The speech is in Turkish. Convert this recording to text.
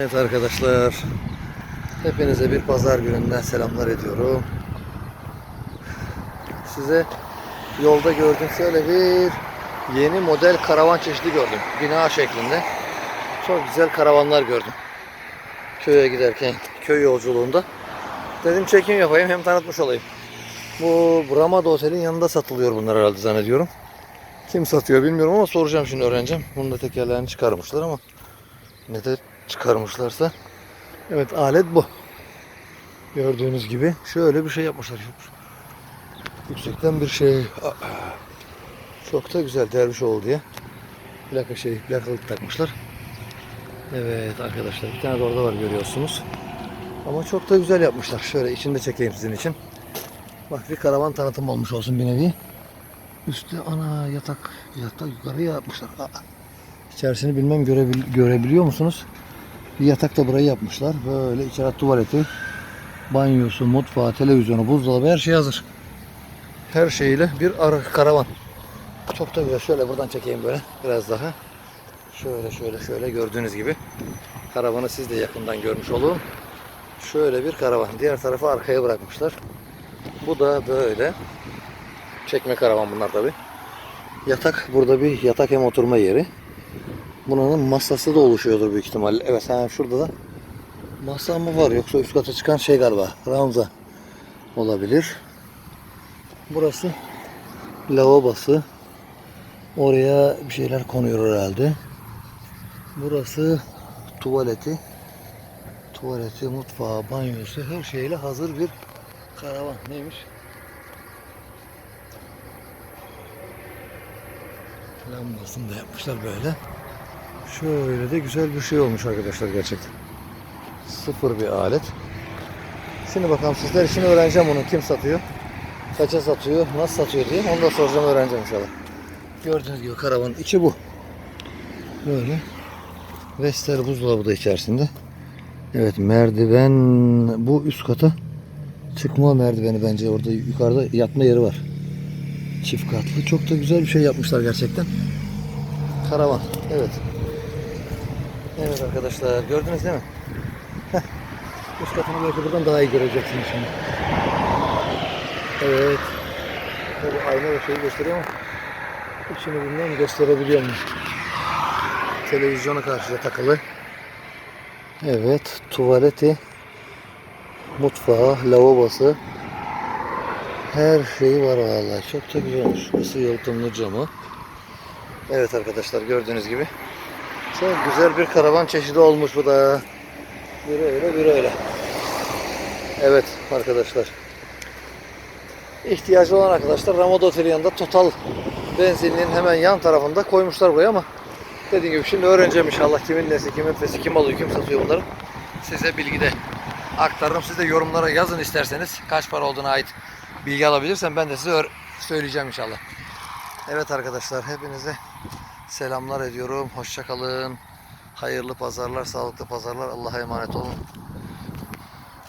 Evet arkadaşlar. Hepinize bir pazar gününden selamlar ediyorum. Size yolda gördüm şöyle bir yeni model karavan çeşidi gördüm. Bina şeklinde. Çok güzel karavanlar gördüm. Köye giderken, köy yolculuğunda. Dedim çekim yapayım hem tanıtmış olayım. Bu Ramada Otel'in yanında satılıyor bunlar herhalde zannediyorum. Kim satıyor bilmiyorum ama soracağım şimdi öğreneceğim. Bunun da tekerlerini çıkarmışlar ama ne de çıkarmışlarsa. Evet alet bu. Gördüğünüz gibi şöyle bir şey yapmışlar. Yüksekten bir şey. Çok da güzel derviş oldu diye. Plaka şey, plakalık takmışlar. Evet arkadaşlar bir tane de orada var görüyorsunuz. Ama çok da güzel yapmışlar. Şöyle içinde çekeyim sizin için. Bak bir karavan tanıtım olmuş olsun bir nevi. Üstte ana yatak, yatak yukarıya yapmışlar. Aa. İçerisini bilmem görebil, görebiliyor musunuz? Bir yatak da burayı yapmışlar. Böyle içeride tuvaleti, banyosu, mutfağı, televizyonu, buzdolabı her şey hazır. Her şeyiyle bir ara karavan. Çok da güzel. Şöyle buradan çekeyim böyle biraz daha. Şöyle şöyle şöyle gördüğünüz gibi. Karavanı siz de yakından görmüş olun. Şöyle bir karavan. Diğer tarafı arkaya bırakmışlar. Bu da böyle. Çekme karavan bunlar tabi. Yatak burada bir yatak hem oturma yeri. Bunun masası da oluşuyordur büyük ihtimalle. Evet ha şurada da masa mı var yoksa üst kata çıkan şey galiba. Ranza olabilir. Burası lavabosu. Oraya bir şeyler konuyor herhalde. Burası tuvaleti. Tuvaleti, mutfağı, banyosu her şeyle hazır bir karavan. Neymiş? Lambasını da yapmışlar böyle. Şöyle de güzel bir şey olmuş arkadaşlar gerçekten. Sıfır bir alet. Şimdi bakalım sizler için öğreneceğim onu kim satıyor. Kaça satıyor, nasıl satıyor diye. Onu da soracağım öğreneceğim inşallah. Gördüğünüz gibi karavanın içi bu. Böyle. Vestel buzdolabı da içerisinde. Evet merdiven bu üst kata çıkma merdiveni bence orada yukarıda yatma yeri var. Çift katlı. Çok da güzel bir şey yapmışlar gerçekten. Karavan. Evet. Evet arkadaşlar gördünüz değil mi? Heh. Üst katını belki buradan daha iyi göreceksiniz şimdi. Evet. Tabii ayna da şeyi gösteriyor ama içini bilmem gösterebiliyor mu? Televizyona karşıya takılı. Evet. Tuvaleti. Mutfağı, lavabosu. Her şeyi var valla. Çok da güzel olmuş. Isı yalıtımlı camı. Evet arkadaşlar gördüğünüz gibi. Çok güzel bir karavan çeşidi olmuş bu da. Biri öyle biri öyle. Evet arkadaşlar. İhtiyacı olan arkadaşlar Ramada Oteli yanında Total benzinliğin hemen yan tarafında koymuşlar buraya ama dediğim gibi şimdi öğreneceğim inşallah kimin nesi, kimin fesi, kim alıyor, kim satıyor bunları. Size bilgi de aktarırım. Siz de yorumlara yazın isterseniz kaç para olduğuna ait bilgi alabilirsem ben de size söyleyeceğim inşallah. Evet arkadaşlar hepinize selamlar ediyorum. Hoşça kalın. Hayırlı pazarlar, sağlıklı pazarlar. Allah'a emanet olun.